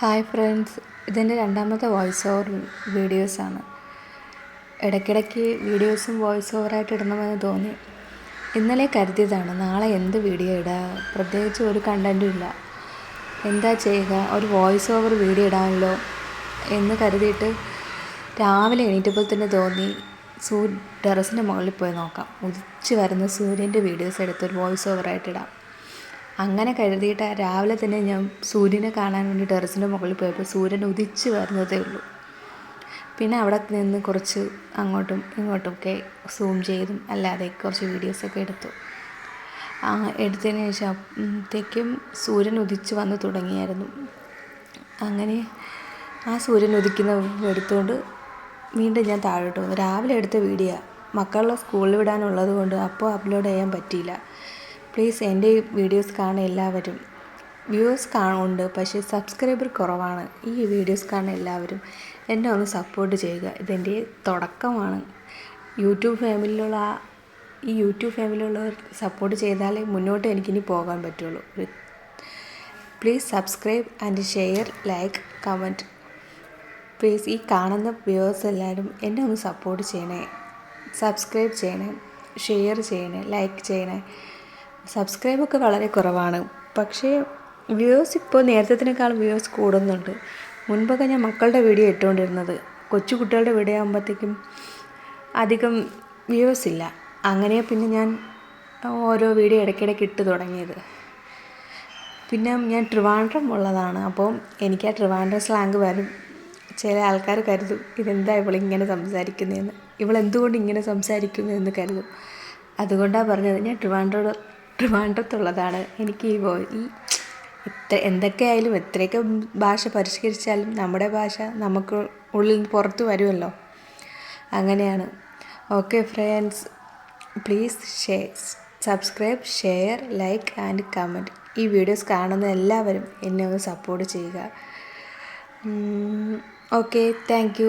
Hi friends ഇതെന്റെ രണ്ടാമത്തെ voice over വീഡിയോസാണ്. ഇടയ്ക്കിടയ്ക്ക് വീഡിയോസും വോയിസ് ഓവറായിട്ട് ഇടണമെന്ന് തോന്നി. ഇന്നലെ കരുതിയതാണ് നാളെ എന്ത് വീഡിയോ ഇടുക പ്രത്യേകിച്ച് ഒരു കണ്ടന്റും ഇല്ല. എന്താ ചെയ്യുക? ഒരു വോയിസ് ഓവർ വീഡിയോ ഇടാമല്ലോ എന്ന് കരുതിയിട്ട് രാവിലെ എണീറ്റപ്പോൾ തന്നെ തോന്നി സൂ ടെറസിന്റെ മുകളിൽ പോയി നോക്കാം. ഉദിച്ച് വരുന്ന സൂര്യന്റെ വീഡിയോസ് എടുത്ത് ഒരു വോയിസ് ഓവറായിട്ട് ഇടാം. അങ്ങനെ കരുതിയിട്ട് രാവിലെ തന്നെ ഞാൻ സൂര്യനെ കാണാൻ വേണ്ടി ടെറസിന്റെ മുകളിൽ പോയപ്പോൾ സൂര്യൻ ഉദിച്ച് വരുന്നതേ ഉള്ളൂ. പിന്നെ അവിടെ നിന്ന് കുറച്ച് അങ്ങോട്ടും ഇങ്ങോട്ടും ഒക്കെ സൂം ചെയ്തും അല്ലാതെ കുറച്ച് വീഡിയോസൊക്കെ എടുത്തു. എടുത്തതിന് ശേഷം അപ്പോഴത്തേക്കും സൂര്യൻ ഉദിച്ച് വന്ന് തുടങ്ങിയായിരുന്നു. അങ്ങനെ ആ സൂര്യൻ ഉദിക്കുന്ന എടുത്തുകൊണ്ട് വീണ്ടും ഞാൻ താഴോട്ട് വന്നു. രാവിലെ എടുത്ത വീഡിയോ മക്കളെ സ്കൂളിൽ വിടാനുള്ളത് കൊണ്ട് അപ്പോൾ അപ്ലോഡ് ചെയ്യാൻ പറ്റിയില്ല. പ്ലീസ് എന്റെ വീഡിയോസ് കാണുന്ന എല്ലാവരും വ്യൂവേഴ്സ് കാണുന്നുണ്ട് പക്ഷേ സബ്സ്ക്രൈബർ കുറവാണ്. ഈ വീഡിയോസ് കാണുന്ന എല്ലാവരും എന്നെ ഒന്ന് സപ്പോർട്ട് ചെയ്യുക. ഇതെന്റെ തുടക്കമാണ്. യൂട്യൂബ് ഫാമിലിയിലുള്ള ഈ യൂട്യൂബ് ഫാമിലിയിലുള്ളവർ സപ്പോർട്ട് ചെയ്താലേ മുന്നോട്ട് എനിക്കിനി പോകാൻ പറ്റുള്ളൂ. Please subscribe and share like comment. Please ഈ കാണുന്ന വ്യൂവേഴ്സ് എല്ലാവരും എന്നെ ഒന്ന് സപ്പോർട്ട് ചെയ്യണേ. സബ്സ്ക്രൈബ് ചെയ്യണേ ഷെയർ ചെയ്യണേ ലൈക്ക് ചെയ്യണേ. സബ്സ്ക്രൈബൊക്കെ വളരെ കുറവാണ്. പക്ഷേ വ്യൂവേഴ്സ് ഇപ്പോൾ നേരത്തേക്കാളും വ്യൂവേഴ്സ് കൂടുന്നുണ്ട്. മുൻപൊക്കെ ഞാൻ മക്കളുടെ വീഡിയോ ഇട്ടുകൊണ്ടിരുന്നത്. കൊച്ചു കുട്ടികളുടെ വീഡിയോ ആകുമ്പോഴത്തേക്കും അധികം വ്യൂവേഴ്സ് ഇല്ല. അങ്ങനെ പിന്നെ ഞാൻ ഓരോ വീഡിയോ ഇടയ്ക്കിടയ്ക്ക് ഇട്ട് തുടങ്ങിയത്. പിന്നെ ഞാൻ ട്രിവാൻഡ്രം ഉള്ളതാണ്. അപ്പോൾ എനിക്ക് ആ ട്രിവാൻഡ്രം സ്ലാങ് വരും. ചില ആൾക്കാർ കരുതും ഇതെന്താ ഇവളിങ്ങനെ സംസാരിക്കുന്നതെന്ന് ഇവളെന്തുകൊണ്ട് ഇങ്ങനെ സംസാരിക്കുന്നു എന്ന് കരുതും? അതുകൊണ്ടാണ് പറഞ്ഞത്. ഞാൻ ട്രിവാൻഡ്രം ട്രിവാൻഡ്രത്തുള്ളതാണ് എനിക്ക് ഈ ഈ എത്ര എന്തൊക്കെയായാലും എത്രയൊക്കെ ഭാഷ പരിഷ്കരിച്ചാലും നമ്മുടെ ഭാഷ നമുക്ക് ഉള്ളിൽ നിന്ന് പുറത്ത് വരുമല്ലോ. അങ്ങനെയാണ്. Okay friends please share subscribe share like and comment ഈ വീഡിയോസ് കാണുന്ന എല്ലാവരും എന്നെ ഒന്ന് സപ്പോർട്ട് ചെയ്യുക. Okay thank